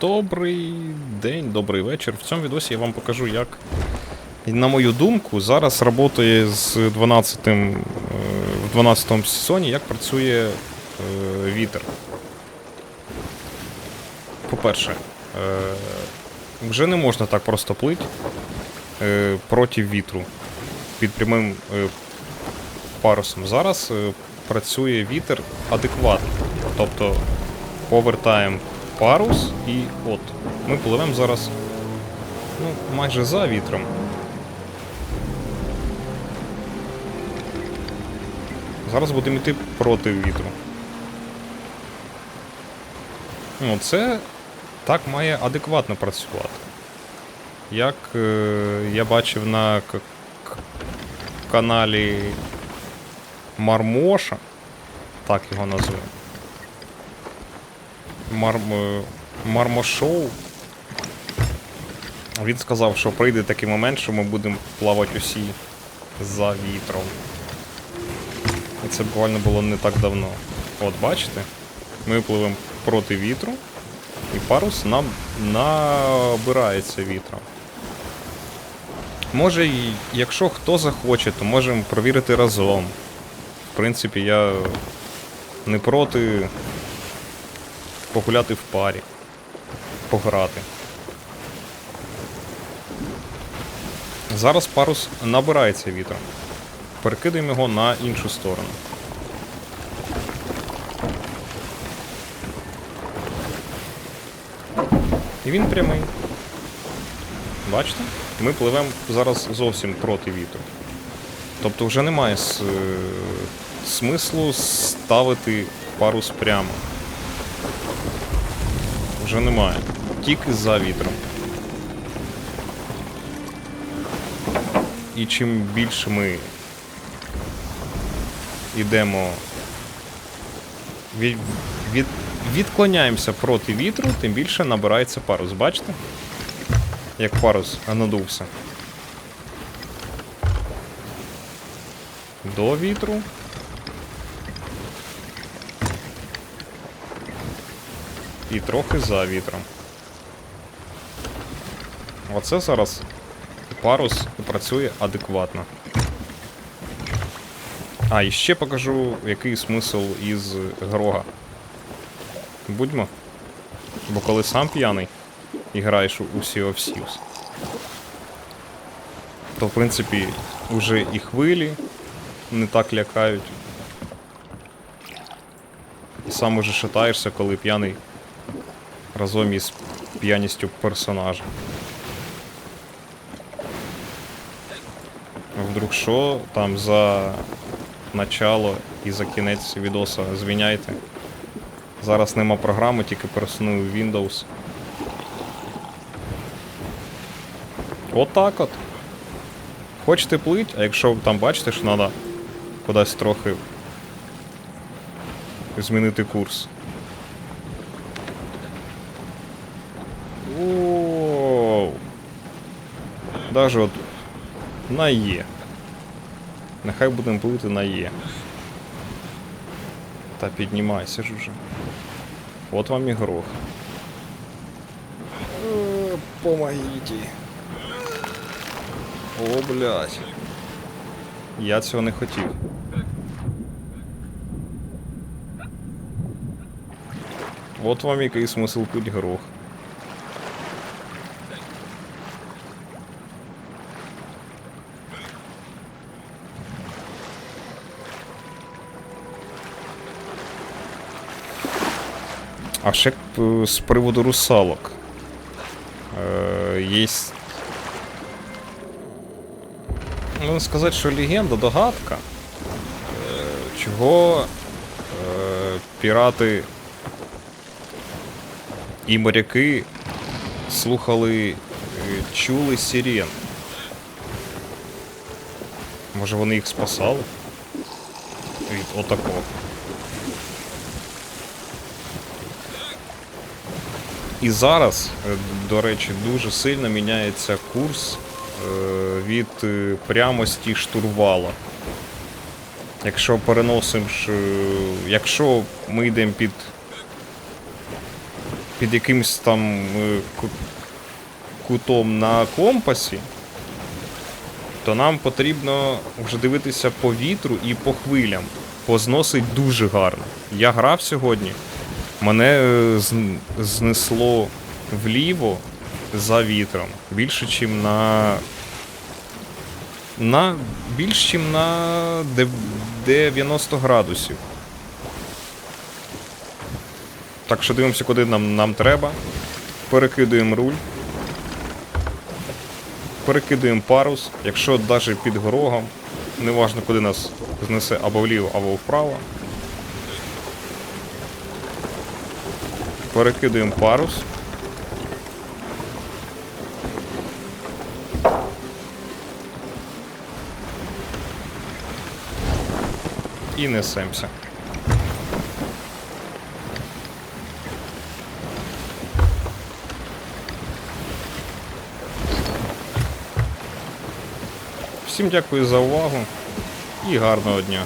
Добрий день, добрий вечір. В цьому відосі я вам покажу, як, на мою думку, зараз працює з 12 е, в 12 сезоні, як працює е, вітер. По-перше, е, вже не можна так просто плити е, проти вітру під прямим е, парусом. Зараз е, працює вітер адекватно. Тобто повертаємо парус і от. Ми пливемо зараз ну, майже за вітром. Зараз будемо йти проти вітру. Ну, це так має адекватно працювати. Як е, я бачив на каналі Мармоша, так його назвемо. Марм... Мармошоу. Він сказав, що прийде такий момент, що ми будемо плавати усі за вітром. І це буквально було не так давно. От бачите? Ми пливемо проти вітру, і парус нам набирається вітром. Може, якщо хто захоче, то можемо провірити разом. В принципі, я не проти погуляти в парі, пограти. Зараз парус набирається вітром. Перекидаємо його на іншу сторону. І він прямий. Бачите? Ми пливемо зараз зовсім проти вітру. Тобто вже немає е, смислу ставити парус прямо. Вже немає. Тільки за вітром. І чим більше ми йдемо від, від, відклоняємося проти вітру, тим більше набирається парус. Бачите? Як парус надувся. До вітру. І трохи за вітром. Оце зараз парус працює адекватно. А, і ще покажу, який смисл із грога. Будьмо. Бо коли сам п'яний і граєш у Sea of Thieves, то в принципі уже і хвилі не так лякають. Сам уже шатаєшся, коли п'яний разом із п'яністю персонажа. Вдруг що там за начало і за кінець відоса звіняйте. Зараз нема програми, тільки пересунув Windows. Отак от. Хочете плить, а якщо там бачите, що треба кудись трохи змінити курс. Даже от на Є. Нехай будемо плити на Є. Та піднімайся ж уже. От вам і горох. Е, Помогите. О, блядь. Я цього не хотів. От вам який смисл пить горох. А ще з приводу русалок. Е, є. Ну, сказати, що легенда, догадка. Е, чого е, пірати і моряки слухали, е, чули сирен. Може вони їх спасали? Від отакого. І зараз, е, до речі, дуже сильно міняється курс е, від е, прямості штурвала. Якщо переносимо, якщо ми йдемо під під якимсь там кутом на компасі, то нам потрібно вже дивитися по вітру і по хвилям. Позносить дуже гарно. Я грав сьогодні, мене е, знесло вліво за вітром. Більше, ніж на. На більш ніж на 90 градусів. Так що дивимося, куди нам, нам треба. Перекидуємо руль. Перекидуємо парус. Якщо навіть під горогом, неважно куди нас знесе або вліво, або вправо. Перекидуємо парус. І несемося. Всім дякую за увагу і гарного дня.